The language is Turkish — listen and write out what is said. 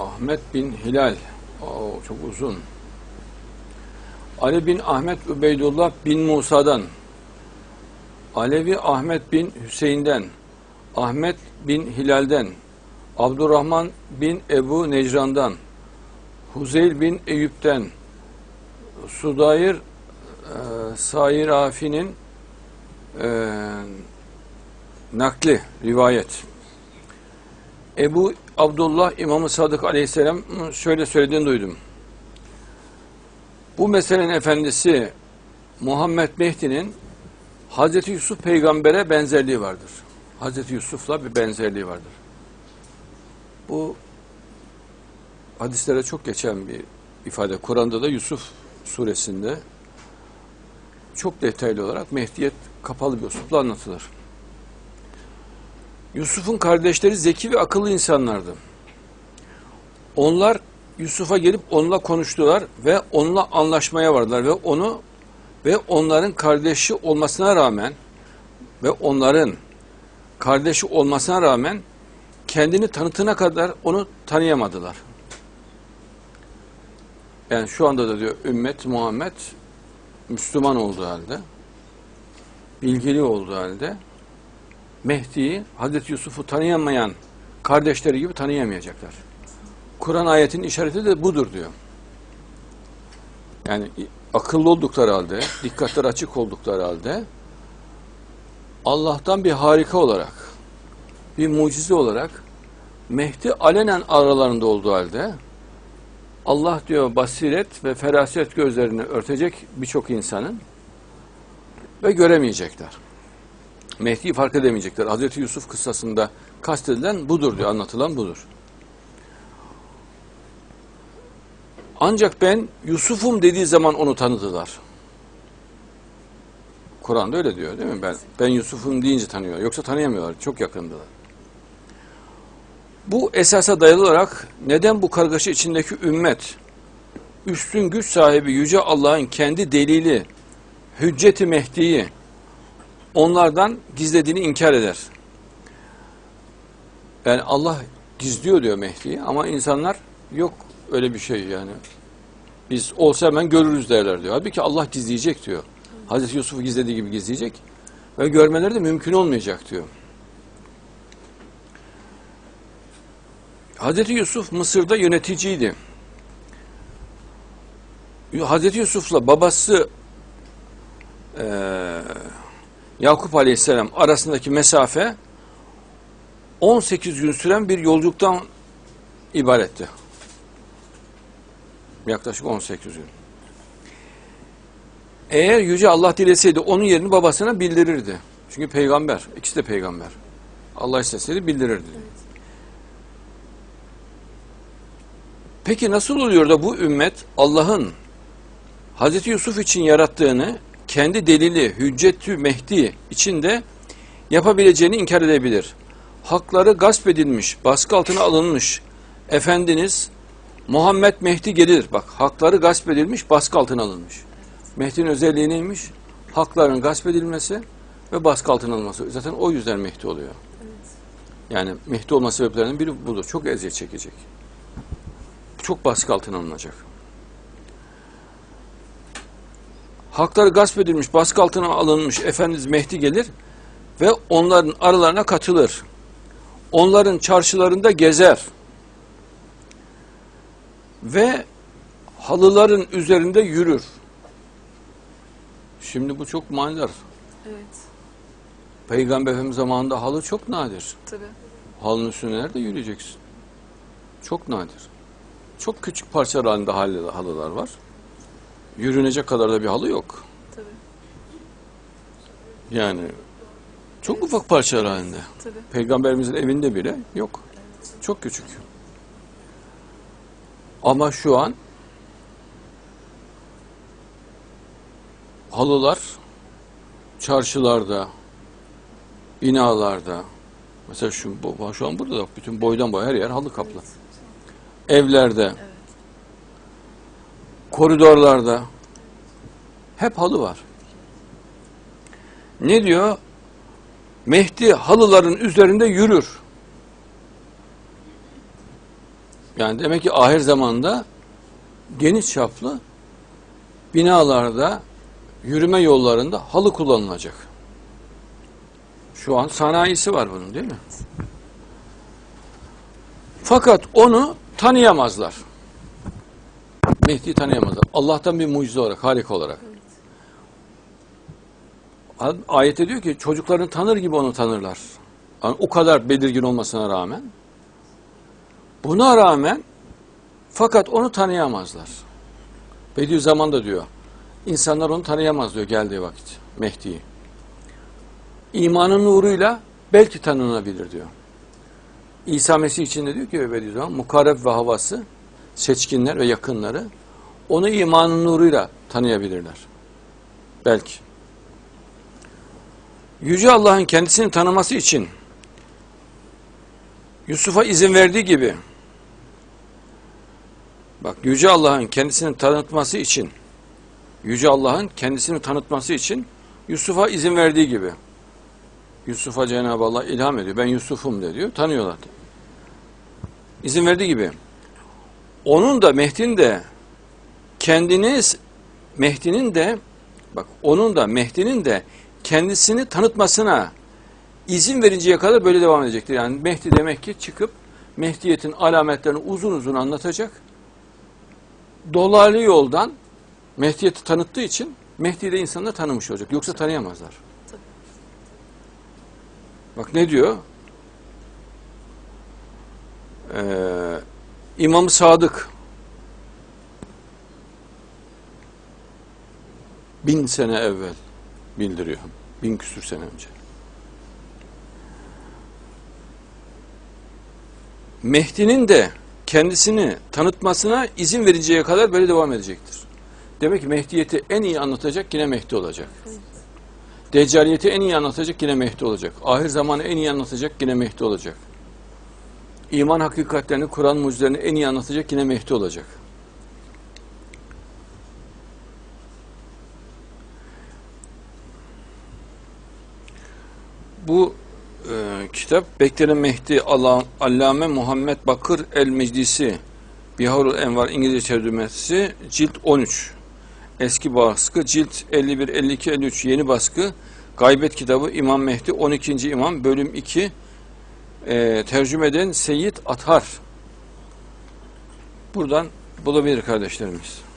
Ahmet bin Hilal. Oo, çok uzun. Ali bin Ahmet Übeydullah bin Musa'dan. Alevi Ahmet bin Hüseyin'den. Ahmet bin Hilal'den. Abdurrahman bin Ebu Necran'dan. Huzeyl bin Eyüp'ten. Sudayr e, Sair Afi'nin e, nakli, rivayet. Ebu Abdullah İmam-ı Sadık Aleyhisselam şöyle söylediğini duydum. Bu meselenin efendisi Muhammed Mehdi'nin Hazreti Yusuf peygambere benzerliği vardır. Hazreti Yusuf'la bir benzerliği vardır. Bu hadislere çok geçen bir ifade. Kur'an'da da Yusuf suresinde çok detaylı olarak Mehdiyet kapalı bir uslupla anlatılır. Yusuf'un kardeşleri zeki ve akıllı insanlardı. Onlar Yusuf'a gelip onunla konuştular ve onunla anlaşmaya vardılar ve onu ve onların kardeşi olmasına rağmen ve onların kardeşi olmasına rağmen kendini tanıtına kadar onu tanıyamadılar. Yani şu anda da diyor ümmet Muhammed Müslüman olduğu halde bilgili olduğu halde Mehdi'yi Hazreti Yusuf'u tanıyamayan kardeşleri gibi tanıyamayacaklar. Kur'an ayetinin işareti de budur diyor. Yani akıllı oldukları halde, dikkatleri açık oldukları halde Allah'tan bir harika olarak, bir mucize olarak Mehdi alenen aralarında olduğu halde Allah diyor basiret ve feraset gözlerini örtecek birçok insanın ve göremeyecekler. Mehdi'yi fark edemeyecekler. Hazreti Yusuf kıssasında kastedilen budur diyor, anlatılan budur. Ancak ben Yusuf'um dediği zaman onu tanıdılar. Kur'an'da öyle diyor değil mi? Ben ben Yusuf'um deyince tanıyor. Yoksa tanıyamıyorlar. Çok yakındılar. Bu esasa dayalı olarak neden bu kargaşa içindeki ümmet üstün güç sahibi yüce Allah'ın kendi delili hücceti Mehdi'yi onlardan gizlediğini inkar eder. Yani Allah gizliyor diyor Mehdi'yi ama insanlar yok öyle bir şey yani. Biz olsa hemen görürüz derler diyor. Halbuki Allah gizleyecek diyor. Hazreti Yusuf'u gizlediği gibi gizleyecek ve görmeleri de mümkün olmayacak diyor. Hazreti Yusuf Mısır'da yöneticiydi. Hazreti Yusuf'la babası eee Yakup Aleyhisselam arasındaki mesafe 18 gün süren bir yolculuktan ibaretti. Yaklaşık 18 gün. Eğer Yüce Allah dileseydi onun yerini babasına bildirirdi. Çünkü peygamber, ikisi de peygamber. Allah isteseydi bildirirdi. Peki nasıl oluyor da bu ümmet Allah'ın Hazreti Yusuf için yarattığını kendi delili hüccetü mehdi içinde yapabileceğini inkar edebilir. Hakları gasp edilmiş, baskı altına alınmış. Efendiniz Muhammed Mehdi gelir. Bak hakları gasp edilmiş, baskı altına alınmış. Mehdi'nin özelliği neymiş? Hakların gasp edilmesi ve baskı altına alınması. Zaten o yüzden Mehdi oluyor. Yani Mehdi olma sebeplerinden biri budur. Çok eziyet çekecek. Çok baskı altına alınacak. Hakları gasp edilmiş, baskı altına alınmış Efendimiz Mehdi gelir ve onların aralarına katılır. Onların çarşılarında gezer. Ve halıların üzerinde yürür. Şimdi bu çok manidar. Evet. Peygamber Efendimiz zamanında halı çok nadir. Tabii. Halının üstüne nerede yürüyeceksin? Çok nadir. Çok küçük parçalar halinde halı- halılar var. Yürünecek kadar da bir halı yok. Tabii. Yani çok ufak parçalar halinde. Tabii. Peygamberimizin evinde bile yok. Çok küçük. Ama şu an halılar çarşılarda, binalarda, mesela şu, şu an burada da bütün boydan boya her yer halı kaplı. Evlerde, koridorlarda hep halı var. Ne diyor? Mehdi halıların üzerinde yürür. Yani demek ki ahir zamanda geniş çaplı binalarda, yürüme yollarında halı kullanılacak. Şu an sanayisi var bunun değil mi? Fakat onu tanıyamazlar. Mehdi'yi tanıyamazlar. Allah'tan bir mucize olarak, harika olarak. Ayette diyor ki çocuklarını tanır gibi onu tanırlar. Yani o kadar belirgin olmasına rağmen. Buna rağmen fakat onu tanıyamazlar. Bediüzzaman da diyor. İnsanlar onu tanıyamaz diyor geldiği vakit Mehdi'yi. İmanın nuruyla belki tanınabilir diyor. İsa Mesih için de diyor ki Bediüzzaman mukarreb ve havası seçkinler ve yakınları onu imanın nuruyla tanıyabilirler. Belki. Yüce Allah'ın kendisini tanıması için Yusuf'a izin verdiği gibi bak Yüce Allah'ın kendisini tanıtması için Yüce Allah'ın kendisini tanıtması için Yusuf'a izin verdiği gibi Yusuf'a Cenab-ı Allah ilham ediyor. Ben Yusuf'um de diyor. Tanıyorlar. İzin verdiği gibi onun da Mehdi'nin de kendini Mehdi'nin de bak onun da Mehdi'nin de kendisini tanıtmasına izin verinceye kadar böyle devam edecektir. Yani Mehdi demek ki çıkıp Mehdiyet'in alametlerini uzun uzun anlatacak. Dolaylı yoldan Mehdiyet'i tanıttığı için Mehdi de insanlar tanımış olacak. Yoksa tanıyamazlar. Bak ne diyor? Ee, İmam Sadık bin sene evvel bildiriyor. Bin küsür sene önce. Mehdi'nin de kendisini tanıtmasına izin verinceye kadar böyle devam edecektir. Demek ki Mehdiyeti en iyi anlatacak yine Mehdi olacak. Deccaliyeti en iyi anlatacak yine Mehdi olacak. Ahir zamanı en iyi anlatacak yine Mehdi olacak. İman hakikatlerini, Kur'an mucizelerini en iyi anlatacak yine Mehdi olacak. Bu e, kitap Beklenen Mehdi Allame Muhammed Bakır El Meclisi Biharul Envar İngilizce tercümesi cilt 13. Eski baskı cilt 51, 52, 53 yeni baskı Gaybet kitabı İmam Mehdi 12. İmam bölüm 2 e, tercüme eden Seyyid Athar. Buradan bulabilir kardeşlerimiz.